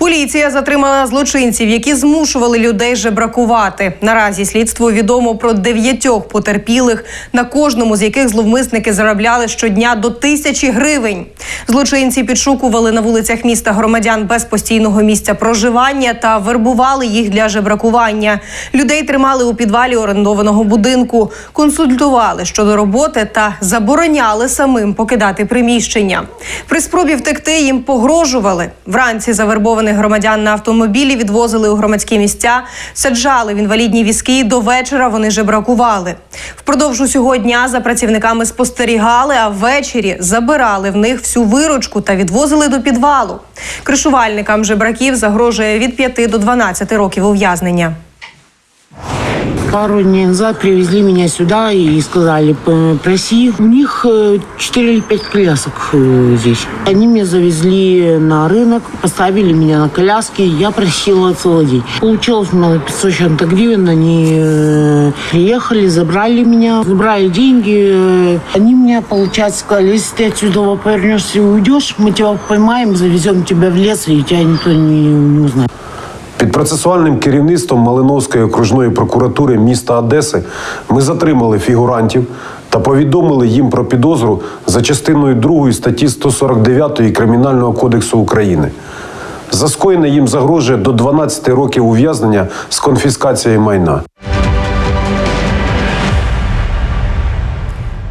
Поліція затримала злочинців, які змушували людей жебракувати. Наразі слідство відомо про дев'ятьох потерпілих, на кожному з яких зловмисники заробляли щодня до тисячі гривень. Злочинці підшукували на вулицях міста громадян без постійного місця проживання та вербували їх для жебракування. Людей тримали у підвалі орендованого будинку, консультували щодо роботи та забороняли самим покидати приміщення. При спробі втекти їм погрожували. Вранці завербованих громадян на автомобілі відвозили у громадські місця, саджали в інвалідні візки. До вечора вони жебракували. Впродовж усього дня за працівниками спостерігали, а ввечері забирали в них всю виручку та відвозили до підвалу. Кришувальникам жебраків загрожує від 5 до 12 років ув'язнення. Пару дней назад привезли меня сюда и сказали, «П- проси. У них э, 4 или 5 колясок э, здесь. Они меня завезли на рынок, поставили меня на коляске, я просила целый день. Получилось у меня 500 с чем-то гривен, они э, приехали, забрали меня, забрали деньги. э, Они мне, получается, сказали, если ты отсюда повернешься и уйдешь, мы тебя поймаем, завезем тебя в лес, и тебя никто не, не узнает. Під процесуальним керівництвом Малиновської окружної прокуратури міста Одеси ми затримали фігурантів та повідомили їм про підозру за частиною 2 статті 149 Кримінального кодексу України. За скоєне їм загрожує до 12 років ув'язнення з конфіскацією майна.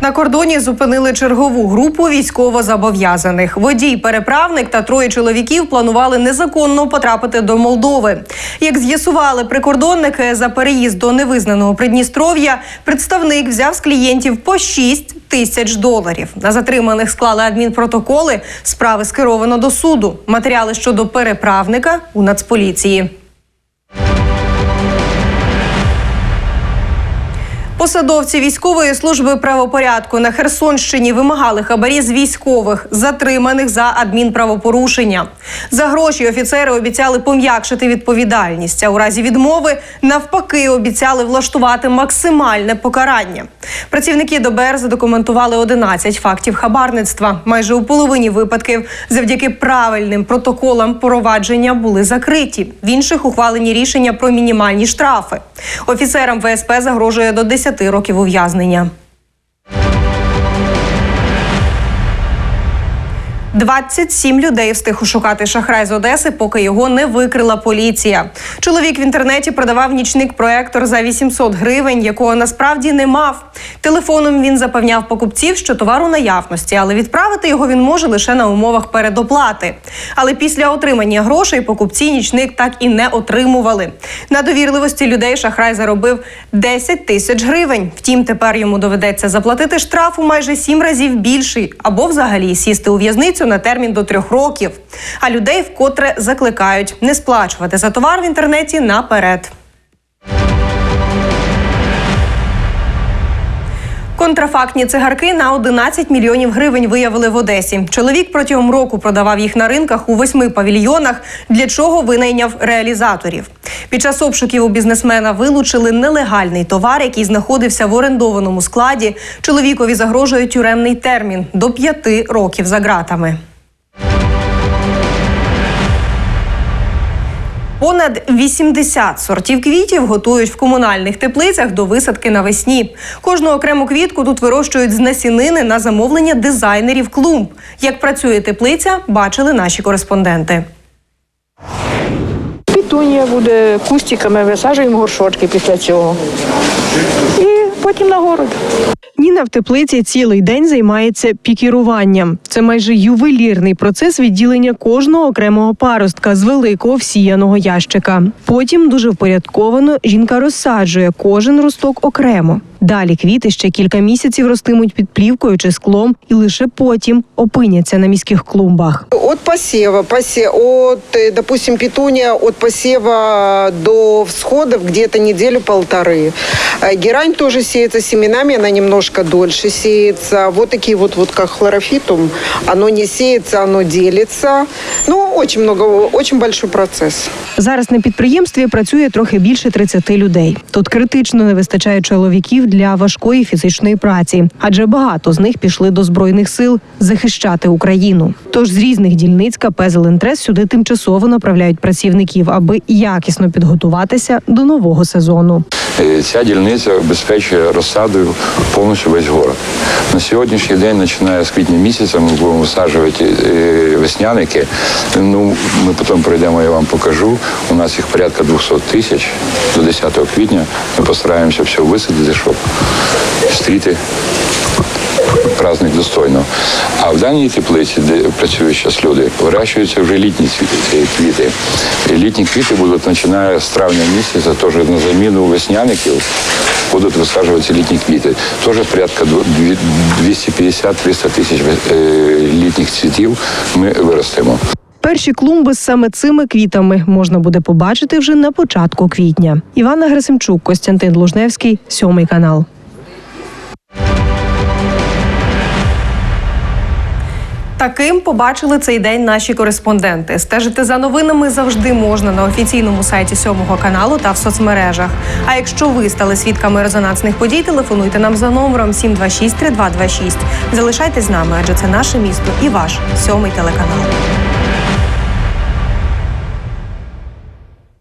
На кордоні зупинили чергову групу військовозобов'язаних. Водій, переправник та троє чоловіків планували незаконно потрапити до Молдови. Як з'ясували прикордонники за переїзд до невизнаного Придністров'я, представник взяв з клієнтів по 6 тисяч доларів. На затриманих склали адмінпротоколи. Справи скеровано до суду. Матеріали щодо переправника у Нацполіції. Посадовці військової служби правопорядку на Херсонщині вимагали хабарі з військових, затриманих за адмінправопорушення. За гроші офіцери обіцяли пом'якшити відповідальність. А у разі відмови навпаки обіцяли влаштувати максимальне покарання. Працівники ДБР задокументували 11 фактів хабарництва. Майже у половині випадків завдяки правильним протоколам провадження були закриті. В інших ухвалені рішення про мінімальні штрафи. Офіцерам ВСП загрожує до 10 років ув'язнення. 27 людей встиг ушукати шахрай з Одеси, поки його не викрила поліція. Чоловік в інтернеті продавав нічник проектор за 800 гривень, якого насправді не мав. Телефоном він запевняв покупців, що товар у наявності, але відправити його він може лише на умовах передоплати. Але після отримання грошей покупці нічник так і не отримували. На довірливості людей шахрай заробив 10 тисяч гривень. Втім, тепер йому доведеться заплатити штраф у майже сім разів більший або взагалі сісти у в'язницю на термін до трьох років. А людей вкотре закликають не сплачувати за товар в інтернеті наперед. Контрафактні цигарки на 11 мільйонів гривень виявили в Одесі. Чоловік протягом року продавав їх на ринках у восьми павільйонах, для чого винайняв реалізаторів. Під час обшуків у бізнесмена вилучили нелегальний товар, який знаходився в орендованому складі. Чоловікові загрожує тюремний термін до п'яти років за ґратами. Понад 80 сортів квітів готують в комунальних теплицях до висадки навесні. Кожну окрему квітку тут вирощують з насінини на замовлення дизайнерів клумб. Як працює теплиця, бачили наші кореспонденти. Пітунія буде кустиками, висаджуємо горшочки після цього. І потім на город. Ніна в теплиці цілий день займається пікіруванням. Це майже ювелірний процес відділення кожного окремого паростка з великого всіяного ящика. Потім дуже впорядковано жінка розсаджує кожен росток окремо. Далі квіти ще кілька місяців ростимуть під плівкою чи склом, і лише потім опиняться на міських клумбах. От посева, посе, от, э, допустим, петуния от посева до всходов где-то неделю-полторы. Э, Герань тоже сеется семенами, она немножко дольше сеется. Вот такие вот, вот как хлорофитум, оно не сеется, оно делится. Ну, очень много, очень большой процесс. Зараз на підприємстві працює трохи більше 30 людей. Тут критично не вистачає чоловіків для важкої фізичної праці, адже багато з них пішли до збройних сил захищати Україну. Тож з різних дільниць КП «Зелентрес» сюди тимчасово направляють працівників, аби якісно підготуватися до нового сезону. Е, Ця дільниця обезпечує розсадою повністю весь город. На сьогоднішній день, починає з квітня місяця, ми будемо висаджувати е, весняники. Ну, ми потім пройдемо, я вам покажу. У нас їх порядка 200 тисяч до 10 квітня. Ми постараємося все висадити, щоб зустріти праздник достойно. А в даній теплиці, де працюють зараз люди, вирощуються вже літні е, квіти. Літні квіти будуть починає з травня місяця, теж на заміну весняників будуть висаджуватися літні квіти. Теж порядка 250-300 тисяч е, літніх цвітів ми виростемо. Перші клумби з саме цими квітами можна буде побачити вже на початку квітня. Івана Герасимчук, Костянтин Лужневський, сьомий канал. Таким побачили цей день наші кореспонденти. Стежити за новинами завжди можна на офіційному сайті сьомого каналу та в соцмережах. А якщо ви стали свідками резонансних подій, телефонуйте нам за номером 726 3226. Залишайтесь з нами, адже це наше місто і ваш сьомий телеканал.